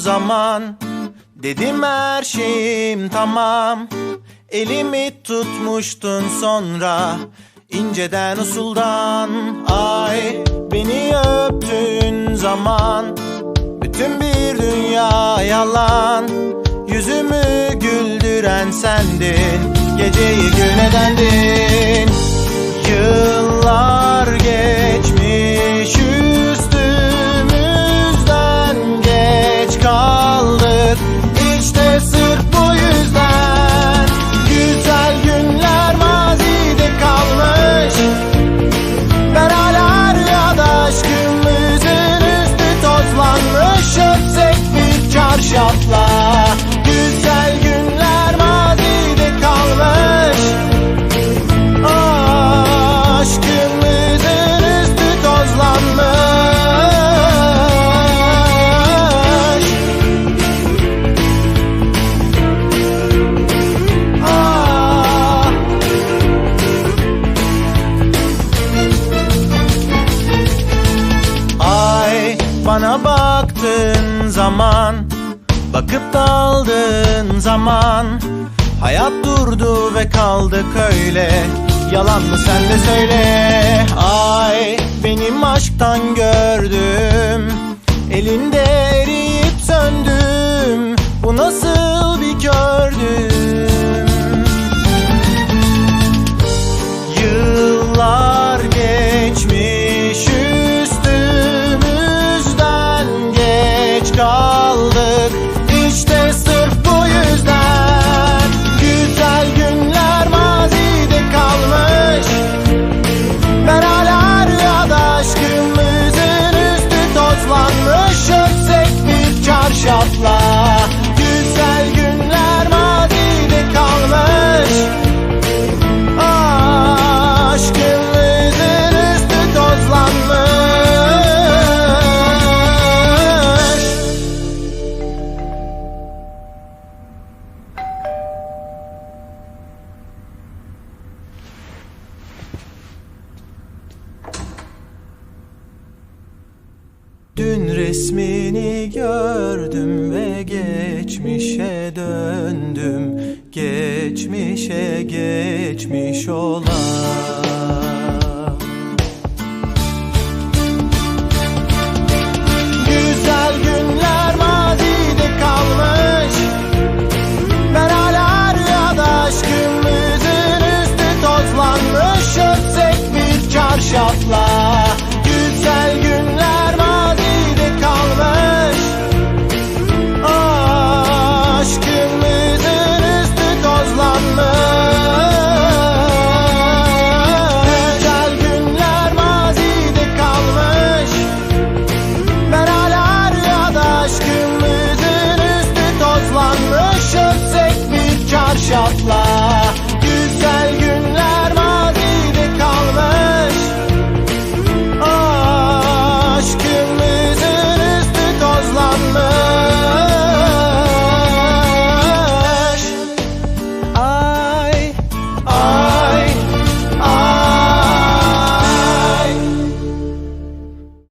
zaman. Dedim her şeyim tamam. Elimi tutmuştun sonra. İnceden usuldan. Ay beni öptüğün zaman. Bütün bir dünya yalan. Yüzümü güldüren sendin. Geceyi gün edendin. Yıllar bana baktığın zaman Bakıp daldığın zaman Hayat durdu ve kaldık öyle. Yalan mı sen de söyle Ay benim aşktan gördüm. Elinde kaldık. İşte sırf bu yüzden güzel günler mazide kalmış. Ben hala rüyada aşkımızın üstü tozlanmış. Öpsek bir çarşafla resmini gördüm ve geçmişe döndüm. Geçmişe geçmiş olan Just fly.